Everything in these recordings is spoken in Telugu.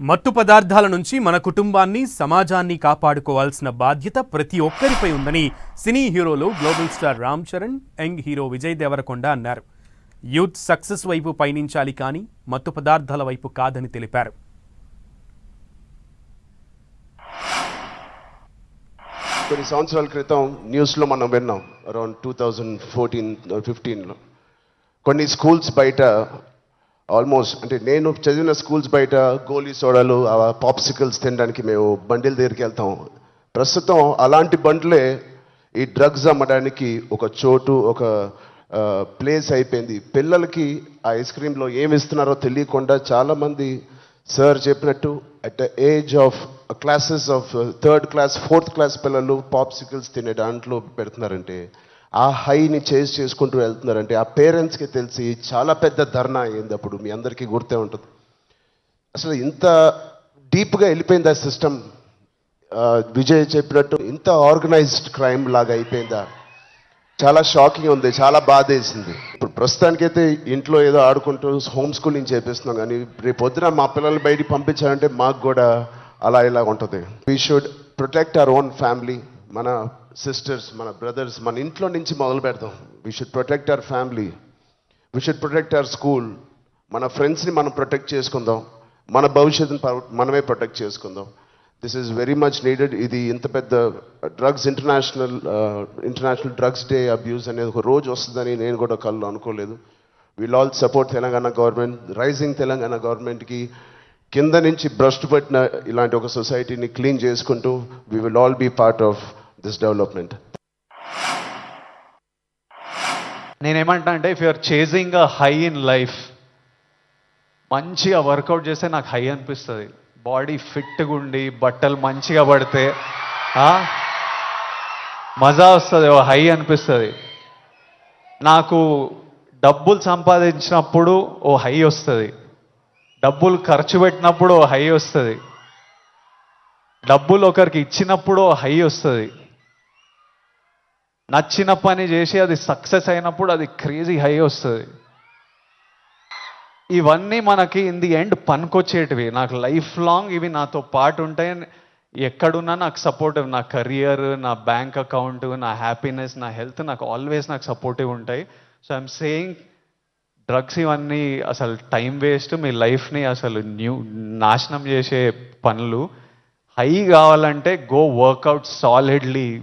మత్తు పదార్థాల నుంచి మన కుటుంబాన్ని సమాజాన్ని కాపాడుకోవాల్సిన బాధ్యత ప్రతి ఒక్కరిపై ఉందని సినీ హీరోలు global star Ram Charan young hero Vijay Devarakonda అన్నారు. యూత్ సక్సెస్ వైపు పయనించాలి కానీ మత్తు పదార్థాల వైపు కాదని తెలిపారు. కొన్ని సంవత్సరాల క్రితం న్యూస్లో మనం విన్నాం అరౌండ్ టూ థౌజండ్ ఫోర్టీన్ ఫిఫ్టీన్లో. కొన్ని స్కూల్స్ బయట ఆల్మోస్ట్ అంటే నేను చదివిన స్కూల్స్ బయట గోలీ సోడాలు పాప్సికల్స్ తినడానికి మేము బండిల దగ్గరికి వెళ్తాం. ప్రస్తుతం అలాంటి బండ్లే ఈ డ్రగ్స్ అమ్మడానికి ఒక చోటు ఒక ప్లేస్ అయిపోయింది. పిల్లలకి ఆ ఐస్ క్రీమ్లో ఏమి ఇస్తున్నారో తెలియకుండా చాలామంది సార్ చెప్పినట్టు at the age of classes of third class fourth class పిల్లలు పాప్సికల్స్ తినే దాంట్లో పెడుతున్నారంటే ఆ హైని చేజ్ చేసుకుంటూ వెళ్తున్నారంటే ఆ పేరెంట్స్కి తెలిసి చాలా పెద్ద ధర్నా అయింది అప్పుడు మీ అందరికీ గుర్తే ఉంటుంది. అసలు ఇంత డీప్గా వెళ్ళిపోయింది ఆ సిస్టమ్ విజయ్ చెప్పినట్టు ఇంత ఆర్గనైజ్డ్ క్రైమ్ లాగా అయిపోయిందా? చాలా షాకింగ్ ఉంది చాలా బాధ వేసింది ఇప్పుడు ప్రస్తుతానికైతే ఇంట్లో ఏదో ఆడుకుంటూ హోమ్ స్కూలింగ్ చేపిస్తున్నాం కానీ రేపు పొద్దున మా పిల్లల్ని బయటికి పంపించాలంటే మాకు కూడా అలా ఇలా ఉంటుంది. We should protect our own family మన సిస్టర్స్ మన బ్రదర్స్ మన ఇంట్లో నుంచి మొదలు పెడతాం. We should protect our family we should protect our school మన ఫ్రెండ్స్ని మనం ప్రొటెక్ట్ చేసుకుందాం. మన భవిష్యత్తుని మనమే ప్రొటెక్ట్ చేసుకుందాం. This is very much needed ఇది ఇంత పెద్ద drugs international international drugs day abuse అనేది ఒక రోజు వస్తుందని నేను కూడా కళ్ళు అనుకోలేదు. We'll all support Telangana government rising Telangana గవర్నమెంట్కి కింద నుంచి భ్రష్టు పట్టిన ఇలాంటి ఒక సొసైటీని క్లీన్ చేసుకుంటూ we will all be part of this development నేనేమంటా అంటే if you're chasing a high in life మంచిగా వర్కౌట్ చేస్తే నాకు హై అనిపిస్తుంది. బాడీ ఫిట్గా ఉండి బట్టలు మంచిగా పడితే మజా వస్తుంది ఓ హై అనిపిస్తుంది. నాకు డబ్బులు సంపాదించినప్పుడు ఓ హై వస్తుంది. డబ్బులు ఖర్చు పెట్టినప్పుడు ఓ హై వస్తుంది. డబ్బులు ఒకరికి ఇచ్చినప్పుడు ఓ హై వస్తుంది. నచ్చిన పని చేసి అది సక్సెస్ అయినప్పుడు అది క్రేజీ హై వస్తుంది. ఇవన్నీ మనకి ఇన్ ది ఎండ్ పనికొచ్చేటివి. నాకు లైఫ్ లాంగ్ ఇవి నాతో పాటు ఉంటాయి. ఎక్కడున్నా నాకు సపోర్టివ్ నా కెరియర్ నా బ్యాంక్ అకౌంట్ నా హ్యాపీనెస్ నా హెల్త్ నాకు ఆల్వేస్ నాకు సపోర్టివ్ ఉంటాయి. సో ఐఎమ్ సేయింగ్ డ్రగ్స్ ఇవన్నీ అసలు టైం వేస్ట్. మీ లైఫ్ని అసలు న్యూ నాశనం చేసే పనులు. హై కావాలంటే go workout solidly.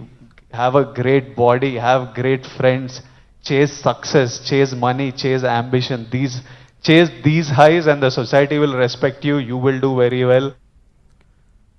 have a great body, have great friends, chase success, chase money, chase ambition. These chase these highs and the society will respect you, you will do very well.